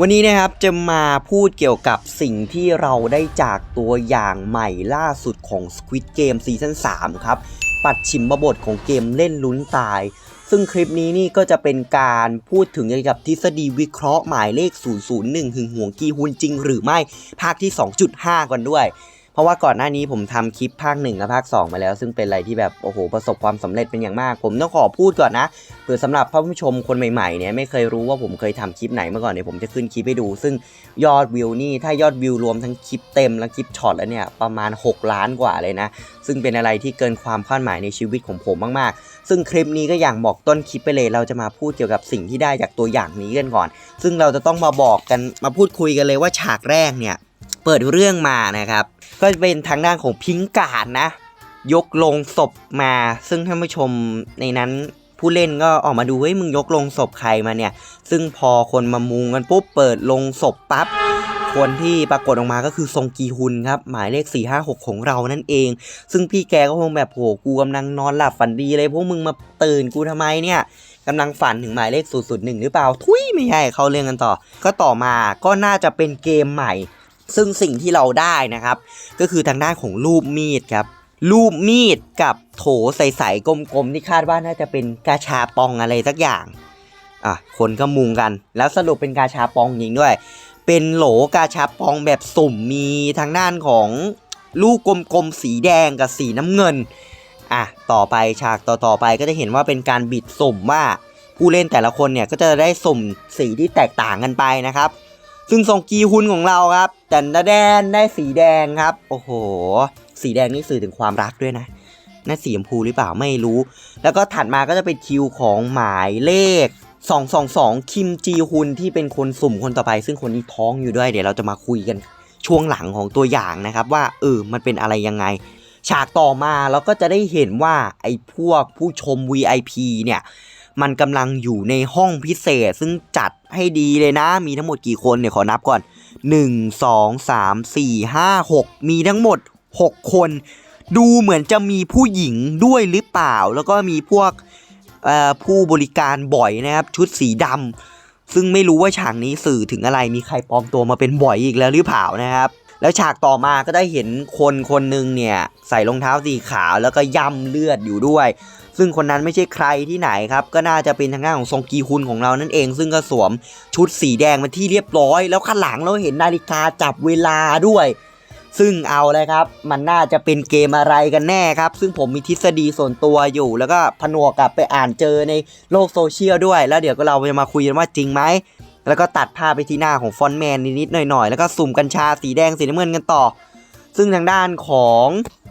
วันนี้นะครับจะมาพูดเกี่ยวกับสิ่งที่เราได้จากตัวอย่างใหม่ล่าสุดของ Squid Game ซีซั่น3ครับ ปัดชิมบทของเกมเล่นลุ้นตาย ซึ่งคลิปนี้นี่ก็จะเป็นการพูดถึงเกี่ยวกับทฤษฎีวิเคราะห์หมายเลข 001 หึงหวงกีฮุนจริงหรือไม่ภาคที่ 2.5 กันด้วย ราะว่าก่อนหน้านี้ผมทำคลิปภาค1และภาค2มาแล้ว ซึ่งเป็นอะไรที่แบบโอ้โหประสบความสำเร็จเป็นอย่างมาก ผมต้องขอพูดก่อนนะเผื่อสำหรับผู้ชมคนใหม่ๆเนี่ยไม่เคยรู้ว่าผมเคยทำคลิปไหนมาก่อนเนี่ยผมจะขึ้นคลิปให้ดู ซึ่งยอดวิวนี่ถ้ายอดวิวรวมทั้งคลิปเต็มและคลิปช็อตแล้วเนี่ยประมาณ 6 ล้านกว่าเลยนะ ซึ่งเป็นอะไรที่เกินความคาดหมายในชีวิตของผมมากๆ ซึ่งคลิปนี้ก็อย่างบอกต้นคลิปไปเลย เราจะมาพูดเกี่ยวกับสิ่งที่ได้จากตัวอย่างนี้กันก่อน ซึ่งเราจะต้องมาบอกกันมาพูดคุยกันเลยว่าฉากแรกเนี่ย เปิดเรื่องมานะครับ ก็เป็นทางด้านของพิงการนะ ยกลงศพมา ซึ่งท่านผู้ชมในนั้นผู้เล่นก็ออกมาดูเฮ้ยมึงยกลงศพใครมาเนี่ย ซึ่งพอคนมามุงกันปุ๊บเปิดลงศพปั๊บคนที่ปรากฏออกมาก็คือทรงกีฮุนครับ หมายเลข 456 ของเรานั่นเอง ซึ่งพี่แกก็คงแบบโหกูกำลังนอนหลับฝันดีเลยพวกมึงมาตื่นกูทำไมเนี่ยกำลังฝันถึงหมายเลข001หรือเปล่า ทุยไม่ใช่เข้าเรื่องกันต่อ ก็ต่อมาก็น่าจะเป็นเกมใหม่ ซึ่งสิ่งที่เราได้นะครับ ก็คือทางด้านของรูปมีดครับรูปมีดกับโถใสๆกลมๆที่คาดว่าน่าจะเป็นกาชาปองอะไรสักอย่างอะคนก็มุงกัน แล้วสรุปเป็นกาชาปองจริงด้วย เป็นโหลกาชาปองแบบสุ่มมีทางด้านของลูกกลมๆสีแดงกับสีน้ำเงินอะต่อไปฉากต่อๆไปก็จะเห็นว่าเป็นการบิดสุ่มว่าผู้เล่นแต่ละคนเนี่ยก็จะได้สุ่มสีที่แตกต่างกันไปนะครับ ซึ่งทรงกีฮุนของเราครับแต่ละแดนได้สีแดงครับ โอ้โห สีแดงนี่สื่อถึงความรักด้วยนะน่าสีชมพูหรือเปล่าไม่รู้ แล้วก็ถัดมาก็จะเป็นคิวของหมายเลข 222 คิมจีฮุนที่เป็นคนสุ่มคนต่อไป ซึ่งคนนี้ท้องอยู่ด้วย เดี๋ยวเราจะมาคุยกันช่วงหลังของตัวอย่างนะครับ ว่าเออมันเป็นอะไรยังไง ฉากต่อมาเราก็จะได้เห็นว่าไอ้พวกผู้ชม VIP เนี่ย มันกำลังอยู่ในห้องพิเศษ ซึ่งจัดให้ดีเลยนะ มีทั้งหมดกี่คนเนี่ยขอนับก่อน 1 2 3 4 5 6 มีทั้งหมด 6 คน ดูเหมือนจะมีผู้หญิงด้วยหรือเปล่า แล้วก็มีพวกผู้บริการบ่อยนะครับ ชุดสีดำซึ่งไม่รู้ว่าฉากนี้สื่อถึงอะไรมีใครปลอมตัวมาเป็นบ่อยอีกแล้วหรือเปล่านะครับแล้วฉากต่อมาก็ได้เห็นคนคนหนึ่งเนี่ย ใส่รองเท้าสีขาวแล้วก็ย่ำเลือดอยู่ด้วย ซึ่งคนนั้นไม่ใช่ใครที่ไหนครับ ก็น่าจะเป็นทางด้านของซงกีฮุนของเรานั่นเอง ซึ่งก็สวมชุดสีแดงมาที่เรียบร้อย แล้วข้างหลังเราเห็นนาฬิกาจับเวลาด้วย ซึ่งเอาเลยครับ มันน่าจะเป็นเกมอะไรกันแน่ครับ ซึ่งผมมีทฤษฎีส่วนตัวอยู่ แล้วก็ผนวกกับไปอ่านเจอในโลกโซเชียลด้วย แล้วเดี๋ยวก็เราจะมาคุยกันว่าจริงไหมแล้วก็ตัดภาพไปที่หน้าของฟอนแมนนิดๆหน่อยๆ แล้วก็สุ่มกัญชาสีแดงสีน้ำเงินกันต่อ ซึ่งทางด้านของ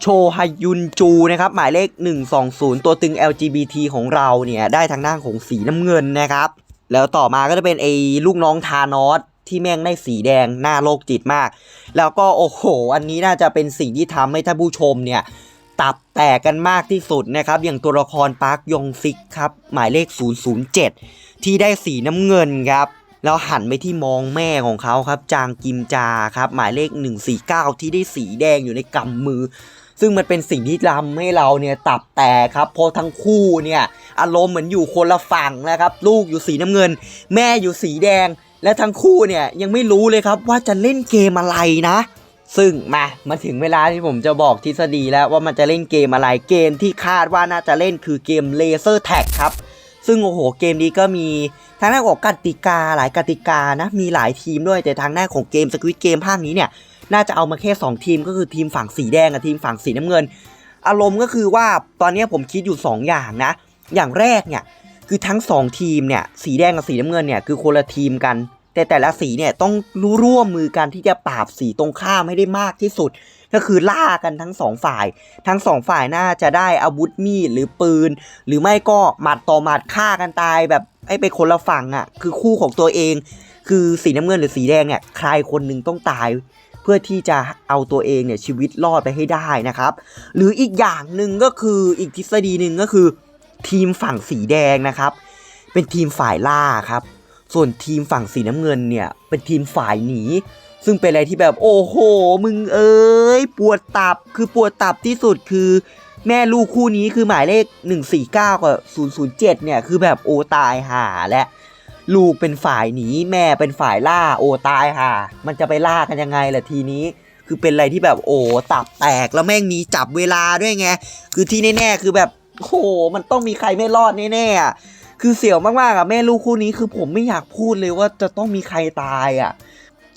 โชฮยุนจูนะครับหมายเลข 120 ตัวตึง LGBT ของเราเนี่ยได้ทางด้านของสีน้ำเงินนะครับ แล้วต่อมาก็จะเป็นไอ้ลูกน้องทานอสที่แม่งได้สีแดงหน้าโลกจิตมาก แล้วก็โอ้โห อันนี้น่าจะเป็นสิ่งที่ทำให้ท่านผู้ชมเนี่ยตับแตกกันมากที่สุดนะครับ อย่างตัวละครปาร์คยงซิกครับ หมายเลข 007 ที่ได้สีน้ำเงินครับ แล้วหันไปที่มองแม่ของเขาครับ จางกิมจาครับ หมายเลข 149 ที่ได้สีแดงอยู่ในกำมือ ซึ่งมันเป็นสิ่งที่ทำให้เราเนี่ยตับแตกครับเพราะทั้งคู่เนี่ยอารมณ์เหมือนอยู่คนละฝั่งนะครับ ลูกอยู่สีน้ำเงิน แม่อยู่สีแดง และทั้งคู่เนี่ยยังไม่รู้เลยครับว่าจะเล่นเกมอะไรนะซึ่งมามาถึงเวลาที่ผมจะบอกทฤษฎีแล้วว่ามันจะเล่นเกมอะไรเกมที่คาดว่าน่าจะเล่นคือเกม Laser Tag ครับ ซึ่งโอ้โหเกมนี้ก็มีทางด้านของกติกาหลายกติกานะมีหลายทีมด้วยแต่ทางด้านของเกมสควิตเกมภาคนี้เนี่ยน่าจะเอามาแค่ 2 ทีมก็คือทีมฝั่งสีแดงกับทีมฝั่งสีน้ำเงิน อารมณ์ก็คือว่าตอนนี้ผมคิดอยู่ 2 อย่างนะ อย่างแรกเนี่ยคือทั้ง 2 ทีมเนี่ยสีแดงกับสีน้ำเงินเนี่ยคือคนละทีมกัน แต่แต่ละสีเนี่ยต้องร,ร่วมมือกันที่จะปราบสีตรงข้ามให้ได้มากที่สุด ก็คือล่ากันทั้งสองฝ่าย ทั้งสองฝ่ายน่าจะได้อาวุธมีดหรือปืน หรือไม่ก็หมัดต่อหมัดฆ่ากันตายแบบไอ้ไปคนละฝั่งอะ คือคู่ของตัวเอง คือสีน้ำเงินหรือสีแดงเนี่ยใครคนหนึ่งต้องตาย เพื่อที่จะเอาตัวเองเนี่ยชีวิตรอดไปให้ได้นะครับ หรืออีกอย่างหนึ่งก็คืออีกทฤษฎีหนึ่งก็คือ ทีมฝั่งสีแดงนะครับ เป็นทีมฝ่ายล่าครับ ส่วนทีมฝั่งสีน้ำเงินเนี่ย เป็นทีมฝ่ายหนี ซึ่งเป็นอะไรที่แบบโอ้โห มึงเอ้ย ปวดตับคือปวดตับที่สุดคือแม่ลูกคู่นี้คือหมายเลข 149 กับ 007 เนี่ย คือแบบโอตายหาและลูกเป็นฝ่ายหนีแม่เป็นฝ่ายล่าโอตายค่ะมันจะไปล่ากันยังไงล่ะทีนี้ คือเป็นอะไรที่แบบโอ้ตับแตกแล้วแม่งมีจับเวลาด้วยไง คือที่แน่ๆคือแบบโอ้มันต้องมีใครไม่รอดแน่ๆ คือเสี่ยวมากๆอะแม่ลูกคู่นี้คือผมไม่อยากพูดเลยว่าจะต้องมีใครตายอะ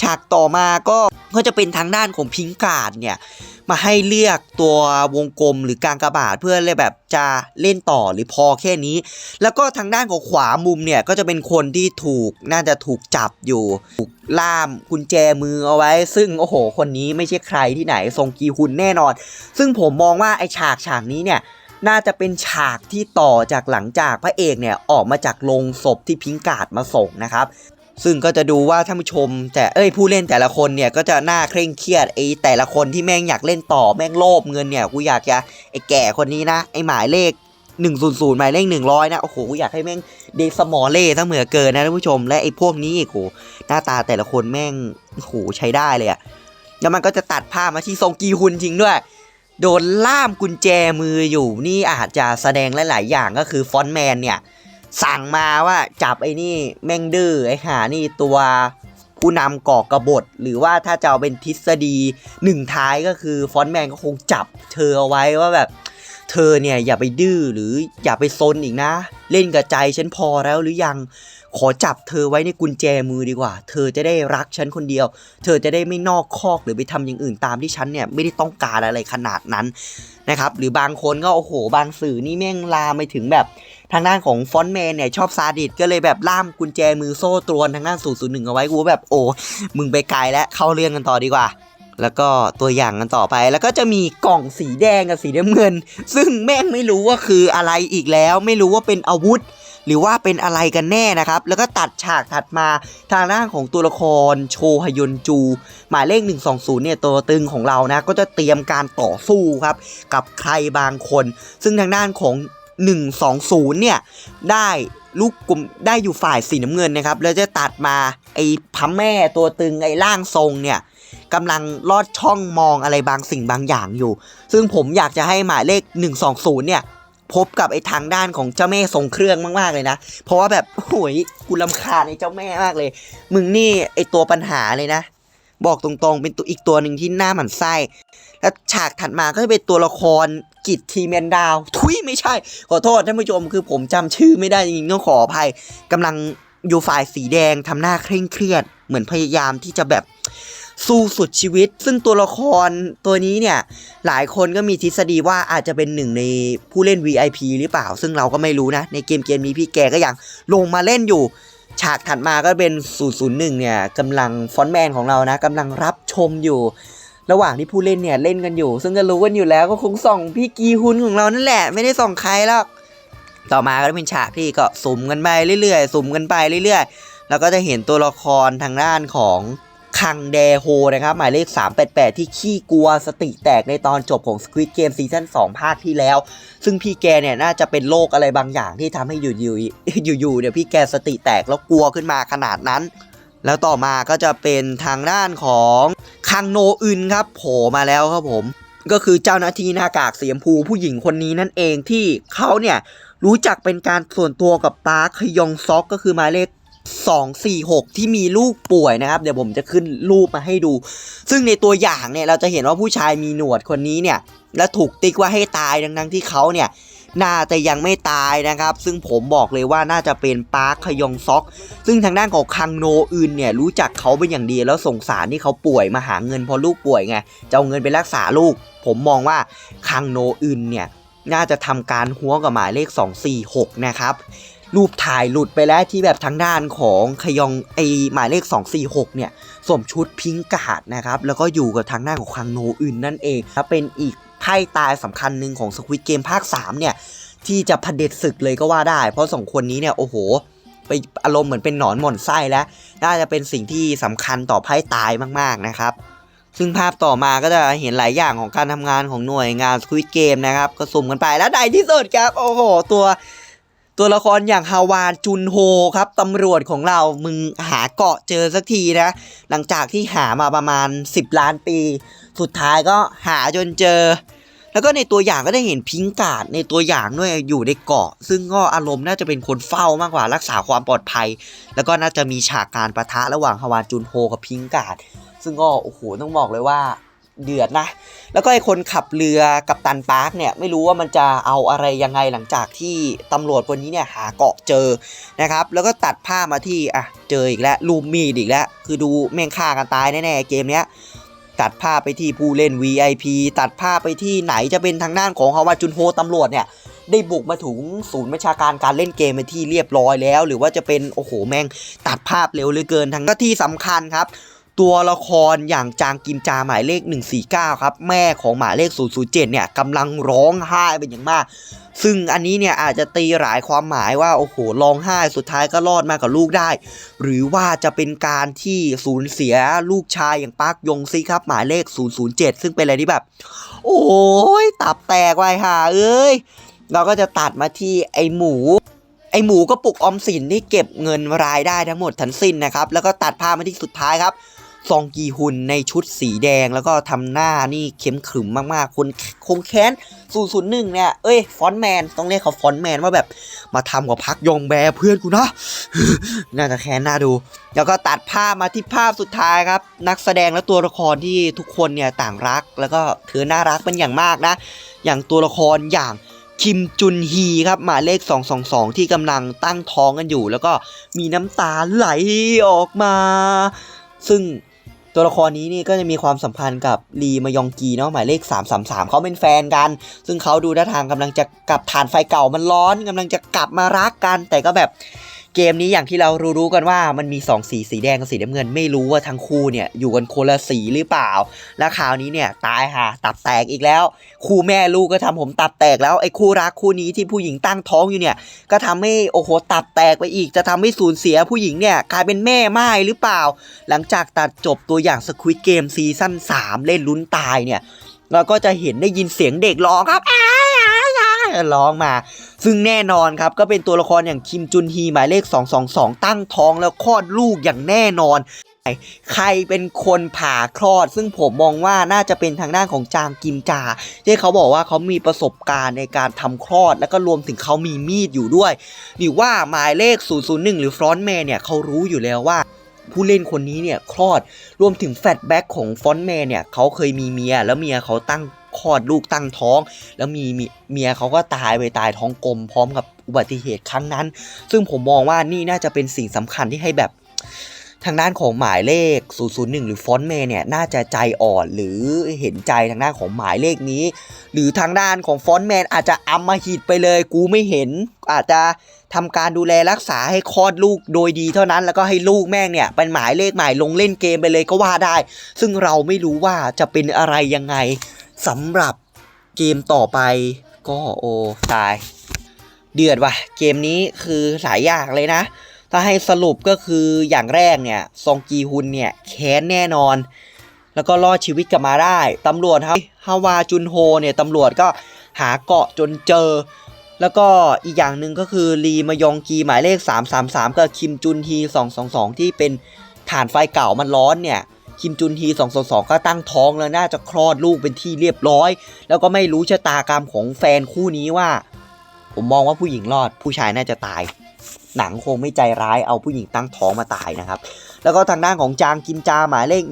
ฉากต่อมาก็ก็จะเป็นทางด้านของพิงการ์ดเนี่ยมาให้เลือกตัววงกลมหรือกลางกระบาดเพื่อเลยแบบจะเล่นต่อหรือพอแค่นี้ แล้วก็ทางด้านของขวามุมเนี่ยก็จะเป็นคนที่ถูกน่าจะถูกจับอยู่ ถูกล่ามกุญแจมือเอาไว้ ซึ่งโอ้โห คนนี้ไม่ใช่ใครที่ไหนทรงกีฮุนแน่นอน ซึ่งผมมองว่าไอฉากฉากนี้เนี่ย น่าจะเป็นฉากที่ต่อจากหลังจากพระเอกเนี่ยออกมาจากโรงศพที่พิงกาดมาส่งนะครับ ซึ่งก็จะดูว่าท่านผู้ชม แต่เอ้ยผู้เล่นแต่ละคนเนี่ยก็จะหน่าเคร่งเครียดไอ้แต่ละคนที่แม่งอยากเล่นต่อแม่งโลภเงินเนี่ยกูอยากจะไอ้แก่คนนี้นะไอ้หมายเลข100หมายเลข100 นะโอ้โหกูอยากให้แม่งเดสมอลเล่ทั้งเหมือเกินนะท่านผู้ชมและไอ้พวกนี้โอ้โหหน้าตาแต่ละคนแม่งโอ้โหใช้ได้เลยอะแล้วมันก็จะตัดภาพมาที่ซงกีฮุนจริงด้วย โดนล่ามกุญแจมืออยู่นี่อาจจะแสดงหลาย ๆ อย่างก็คือฟอนแมนเนี่ย สั่งมาว่าจับไอ้นี่แม่งดื้อไอ้หานี่ตัวผู้นำก่อกระบฏหรือว่าถ้าจะเอาเป็นทฤษฎีหนึ่งท้ายก็คือฟอนแมนก็คงจับเธอเอาไว้ว่าแบบ เธอเนี่ยอย่าไปดื้อหรืออย่าไปซนอีกนะ เล่นกับใจฉันพอแล้วหรือยัง ขอจับเธอไว้ในกุญแจมือดีกว่า เธอจะได้รักฉันคนเดียว เธอจะได้ไม่นอกคอกหรือไปทำอย่างอื่นตามที่ฉันเนี่ยไม่ได้ต้องการอะไรขนาดนั้นนะครับ หรือบางคนก็โอ้โห บางสื่อนี่แม่งลามไปถึงแบบทางด้านของฟอนแมนเนี่ยชอบซาดิสก็เลยแบบล่ามกุญแจมือโซ่ตรวนทางด้าน0ูนย์เอาไว้กูแบบโอ้มึงไปไกลแล้วเข้าเรื่องกันต่อดีกว่าแล้วก็ตัวอย่างกันต่อไป แล้วก็จะมีกล่องสีแดงกับสีน้ำเงิน ซึ่งแม่งไม่รู้ว่าคืออะไรอีกแล้ว ไม่รู้ว่าเป็นอาวุธ หรือว่าเป็นอะไรกันแน่นะครับ แล้วก็ตัดฉากถัดมาทางด้านของตัวละครโชฮยอนจู หมายเลข 120 เนี่ยตัวตึงของเรานะ ก็จะเตรียมการต่อสู้ครับ กับใครบางคน ซึ่งทางด้านของ 120 เนี่ย ได้ลูกกลมได้อยู่ฝ่ายสีน้ำเงินนะครับ แล้วจะตัดมาไอ้พัมแม่ตัวตึงไอ้ร่างทรงเนี่ยกำลังลอดช่องมองอะไรบางสิ่งบางอย่างอยู่ ซึ่งผมอยากจะให้หมายเลข 120 เนี่ย พบกับไอ้ทางด้านของเจ้าแม่ทรงเครื่องมากๆเลยนะ เพราะว่าแบบโอ้ยกูลำคาญไอ้เจ้าแม่มากเลย มึงนี่ไอ้ตัวปัญหาเลยนะ บอกตรงๆ เป็นตัวอีกตัวหนึ่งที่หน้าหมันไส้ แล้วฉากถัดมาก็จะเป็นตัวละครกิจทีแมนดาว ทุยไม่ใช่ ขอโทษท่านผู้ชมคือผมจำชื่อไม่ได้จริงๆต้องขออภัยกำลังอยู่ฝ่ายสีแดงทำหน้าเคร่งเครียด เหมือนพยายามที่จะแบบ สู้สุดชีวิต ซึ่งตัวละครตัวนี้เนี่ยหลายคนก็มีทฤษฎีว่าอาจจะเป็นหนึ่งในผู้เล่น VIP หรือเปล่า ซึ่งเราก็ไม่รู้นะ ในเกมเกมนี้พี่แกก็ยังลงมาเล่นอยู่ ฉากถัดมาก็เป็น 001 เนี่ยกำลังฟอนต์แมนของเรานะกำลังรับชมอยู่ ระหว่างที่ผู้เล่นเนี่ยเล่นกันอยู่ ซึ่งก็รู้กันอยู่แล้วก็คงส่องพี่กีฮุนของเรานั่นแหละ ไม่ได้ส่องใครหรอกต่อมาก็เป็นฉากที่ก็สุ่มกันไปเรื่อยๆสุ่มกันไปเรื่อยๆ แล้วก็จะเห็นตัวละครทางด้านของ คังแดโฮนะครับ หมายเลข 388 ที่ขี้กลัวสติแตกในตอนจบของ Squid Game ซีซั่น2ภาคที่แล้ว ซึ่งพี่แกเนี่ยน่าจะเป็นโรคอะไรบางอย่างที่ทำให้อยู่ๆอยู่ๆเนี่ยพี่แกสติแตกแล้วกลัวขึ้นมาขนาดนั้น แล้วต่อมาก็จะเป็นทางด้านของคังโนอึนครับโผล่มาแล้วครับผม ก็คือเจ้าหน้าที่หน้ากากสีชมพูผู้หญิงคนนี้นั่นเองที่เขาเนี่ยรู้จักเป็นการส่วนตัวกับปาร์คคยองซอกก็คือหมายเลข 246 ที่มีลูกป่วยนะครับ เดี๋ยวผมจะขึ้นรูปมาให้ดู ซึ่งในตัวอย่างเนี่ยเราจะเห็นว่าผู้ชายมีหนวดคนนี้เนี่ย และถูกติ๊กว่าให้ตายดังๆที่เขาเนี่ยน่าจะยังไม่ตายนะครับ ซึ่งผมบอกเลยว่าน่าจะเป็นปาร์คขยองซอก ซึ่งทางด้านของคังโนอึนเนี่ยรู้จักเขาเป็นอย่างดีแล้วสงสารที่เขาป่วยมาหาเงินเพราะลูกป่วยไงจะเอาเงินไปรักษาลูก ผมมองว่าคังโนอึนเนี่ยน่าจะทำการหัวกับหมายเลข 246 นะครับ รูปถ่ายหลุดไปแล้วที่แบบทางด้านของขยองไอหมายเลข 246 เนี่ยสวมชุดพิงกาดนะครับ แล้วก็อยู่กับทางด้านของคังโนอึนนั่นเองและเป็นอีกไพ่ตายสำคัญหนึ่งของสควิตเกมภาค 3 เนี่ย ที่จะพเด็จศึกเลยก็ว่าได้ เพราะสองคนนี้เนี่ย โอ้โห ไปอารมณ์เหมือนเป็นหนอนหม่อนไส้แล้ว น่าจะเป็นสิ่งที่สำคัญต่อไพ่ตายมากๆนะครับซึ่งภาพต่อมาก็จะเห็นหลายอย่างของการทำงานของหน่วยงาน Squid Game นะครับ ก็สุ่มกันไปแล้วในที่สุดครับ โอ้โห ตัว ตัวละครอย่างฮาวานจุนโฮครับตำรวจของเรามึงหาเกาะเจอสักทีนะ หลังจากที่หามาประมาณ 10 ล้านปี สุดท้ายก็หาจนเจอ แล้วก็ในตัวอย่างก็ได้เห็นพิงกาดในตัวอย่างด้วยอยู่ในเกาะ ซึ่งก็อารมณ์น่าจะเป็นคนเฝ้ามากกว่ารักษาความปลอดภัย แล้วก็น่าจะมีฉากการประทะระหว่างฮาวานจุนโฮกับพิงกาดซึ่งก็โอ้โหต้องบอกเลยว่า เดือดนะ แล้วก็ไอ้คนขับเรือกับตันปาร์คเนี่ยไม่รู้ว่ามันจะเอาอะไรยังไงหลังจากที่ตำรวจคนนี้เนี่ยหาเกาะเจอนะครับ แล้วก็ตัดผ้าพมาที่อะเจออีกแล้วลูมมีดอีกแล้ว คือดูแม่งฆ่ากันตายแน่ๆเกมเนี้ยตัดภาพไปที่ผู้เล่น VIP ตัดภาพไปที่ไหนจะเป็นทางด้านของฮาวาจุนโฮตำรวจเนี่ย ได้บุกมาถึงศูนย์บัญชาการการเล่นเกมไปนที่เรียบร้อยแล้ว หรือว่าจะเป็น โอ้โห แม่งตัดภาพเร็วเหลือเกินทั้งก็ที่สำคัญครับ ตัวละครอย่างจางกิมจาหมายเลข 149 ครับ แม่ของหมายเลข 007 เนี่ยกำลังร้องไห้เป็นอย่างมาก ซึ่งอันนี้เนี่ยอาจจะตีหลายความหมายว่า โอ้โหร้องไห้สุดท้ายก็รอดมากับลูกได้ หรือว่าจะเป็นการที่สูญเสียลูกชายอย่างปาร์คยงซีครับ หมายเลข 007 ซึ่งเป็นอะไรที่แบบ โอ้ยตับแตกไว้ห่าเอ้ยเราก็จะตัดมาที่ไอหมูไอหมูก็ปลุกออมสินที่เก็บเงินรายได้ทั้งหมดทั้งสิ้นนะครับ แล้วก็ตัดภาพมาที่สุดท้ายครับ ซองกีฮุนในชุดสีแดงแล้วก็ทำหน้านี่เข้มขรึมมากๆ คนคงแค้น001เนี่ย เอ้ย ฟอนแมน ต้องเรียกเขาฟอนแมนว่าแบบมาทำกับพักยองแบเพื่อนกูนะ น่าจะแค้นน่าดู แล้วก็ตัดภาพมาที่ภาพสุดท้ายครับ นักแสดงและตัวละครที่ทุกคนเนี่ยต่างรัก แล้วก็เธอน่ารักเป็นอย่างมากนะ อย่างตัวละครอย่างคิมจุนฮีครับหมายเลข 222 ที่กำลังตั้งท้องกันอยู่ แล้วก็มีน้ำตาไหลออกมา ซึ่ง ตัวละครนี้นี่ก็จะมีความสัมพันธ์กับลีมายองกีเนาะหมายเลข 333 เขาเป็นแฟนกัน ซึ่งเขาดูท่าทางกำลังจะกลับฐานไฟเก่ามันร้อนกำลังจะกลับมารักกัน แต่ก็แบบ เกมนี้อย่างที่เรารู้ๆกันว่ามันมี 2 สีสีแดงกับสีน้ำเงิน ไม่รู้ว่าทั้งคู่เนี่ยอยู่กันคนละสีหรือเปล่า แล้วคราวนี้เนี่ยตายค่ะ ตับแตกอีกแล้ว คู่แม่ลูกก็ทำผมตับแตกแล้วไอ้คู่รักคู่นี้ที่ผู้หญิงตั้งท้องอยู่เนี่ย ก็ทำให้โอ้โหตับแตกไปอีก จะทำให้สูญเสียผู้หญิงเนี่ยกลายเป็นแม่ไม้หรือเปล่า หลังจากตัดจบตัวอย่างสควิตเกมซีซั่น3เล่นลุ้นตายเนี่ยเราก็จะเห็นได้ยินเสียงเด็กร้องครับอ้า ร้องมา ซึ่งแน่นอนครับก็เป็นตัวละครอย่างคิมจุนฮีหมายเลข 222 ตั้งท้องแล้วคลอดลูกอย่างแน่นอน ใครเป็นคนผ่าคลอด ซึ่งผมมองว่าน่าจะเป็นทางด้านของจางกิมจา ที่เขาบอกว่าเขามีประสบการณ์ในการทำคลอด แล้วก็รวมถึงเขามีมีดอยู่ด้วยหรือว่าหมายเลข 001 หรือฟรอนต์แมนเนี่ยเขารู้อยู่แล้วว่าผู้เล่นคนนี้เนี่ยคลอดรวมถึงแฟลชแบ็กของฟอนแมนเนี่ยเขาเคยมีเมียแล้วเมียเขาตั้ง คลอดลูกตั้งท้อง แล้วมีเมียเขาก็ตายไปตายท้องกลมพร้อมกับอุบัติเหตุครั้งนั้น ซึ่งผมมองว่านี่น่าจะเป็นสิ่งสำคัญที่ให้แบบทางด้านของหมายเลข 001 หรือฟอนต์แมเนี่ย น่าจะใจอ่อนหรือเห็นใจทางด้านของหมายเลขนี้ หรือทางด้านของฟอนต์แมนอาจจะอำมาหิดไปเลย กูไม่เห็น อาจจะทำการดูแลรักษาให้คลอดลูกโดยดีเท่านั้น แล้วก็ให้ลูกแม่งเนี่ย เป็นหมายเลขใหม่ลงเล่นเกมไปเลยก็ว่าได้ ซึ่งเราไม่รู้ว่าจะเป็นอะไรยังไง สำหรับเกมต่อไปก็โอ้ตาย เดือดว่ะ เกมนี้คือหลายอย่างเลยนะ ถ้าให้สรุปก็คืออย่างแรกเนี่ย ซองกีฮุนเนี่ยแค้นแน่นอน แล้วก็รอดชีวิตกลับมาได้ตำรวจครับฮาวาจุนโฮเนี่ยตำรวจก็หาเกาะจนเจอ แล้วก็อีกอย่างหนึ่งก็คือลีมายองกีหมายเลข 333 กับคิมจุนฮี 222 ที่เป็นฐานไฟเก่ามันร้อนเนี่ย คิมจุนฮี222ก็ตั้งท้องแล้วน่าจะคลอดลูกเป็นที่เรียบร้อย แล้วก็ไม่รู้ชะตากรรมของแฟนคู่นี้ว่า ผมมองว่าผู้หญิงรอดผู้ชายน่าจะตาย หนังคงไม่ใจร้ายเอาผู้หญิงตั้งท้องมาตายนะครับ แล้วก็ทางด้านของจางกิมจาหมายเลข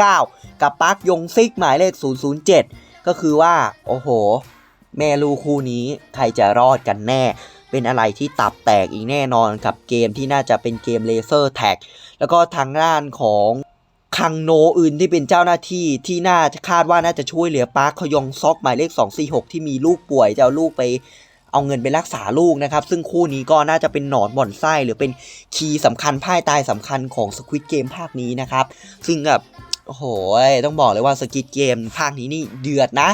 149 กับปาร์คยงซิกหมายเลข 007 ก็คือว่า โอ้โห แม่ลูกคู่นี้ใครจะรอดกันแน่เป็นอะไรที่ตับแตกอีกแน่นอนกับเกมที่น่าจะเป็นเกมเลเซอร์แท็ก แล้วก็ทางด้านของ คังโนอื่นที่เป็นเจ้าหน้าที่ที่น่าจะคาดว่าน่าจะช่วยเหลือปาร์คขยองซอกหมายเลข 246 ที่มีลูกป่วยจะเอาลูกไปเอาเงินไปรักษาลูกนะครับ ซึ่งคู่นี้ก็น่าจะเป็นหนอนบ่อนไส้หรือเป็นคีย์สำคัญพ่ายตายสำคัญของสควิตเกมภาคนี้นะครับ ซึ่งแบบโอ้โห ต้องบอกเลยว่าสกิทเกมภาคนี้นี่เดือดนะ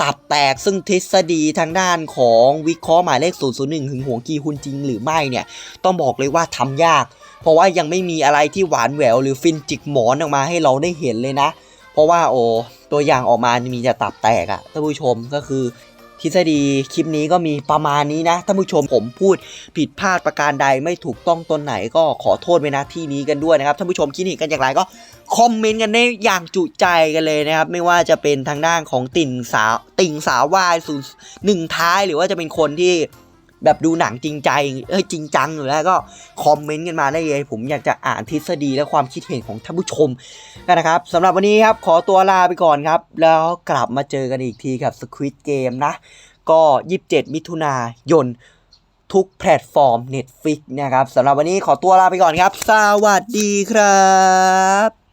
ตับแตกซึ่งทฤษฎีทางด้านของวิเคราะห์หมายเลข 001หึงหวงกีฮุนจริงหรือไม่เนี่ย ต้องบอกเลยว่าทำยาก เพราะว่ายังไม่มีอะไรที่หวานแหววหรือฟินจิกหมอนออกมาให้เราได้เห็นเลยนะ เพราะว่าโอ้ตัวอย่างออกมามีแต่ตับแตกอะท่านผู้ชมก็คือทฤษฎีคลิปนี้ก็มีประมาณนี้นะท่านผู้ชมผมพูดผิดพลาดประการใดไม่ถูกต้องตนไหนก็ขอโทษไว้นะที่นี้กันด้วยนะครับท่านผู้ชมคิดเห็นกันอย่างไรก็คอมเมนต์กันได้อย่างจุใจกันเลยนะครับไม่ว่าจะเป็นทางด้านของติ่งสาวติ่งสาววายศูนย์หนึ่งท้ายหรือว่าจะเป็นคนที่ แบบดูหนังจริงใจเอ้ยจริงจังอยู่แล้วก็คอมเมนต์กันมาได้เลย ผมอยากจะอ่านทฤษฎีและความคิดเห็นของท่านผู้ชมกันนะครับสำหรับวันนี้ครับขอตัวลาไปก่อนครับ แล้วกลับมาเจอกันอีกทีกับ Squid Game นะ ก็ 27 มิถุนายนทุกแพลตฟอร์ม Netflix นะครับสำหรับวันนี้ขอตัวลาไปก่อนครับ สวัสดีครับ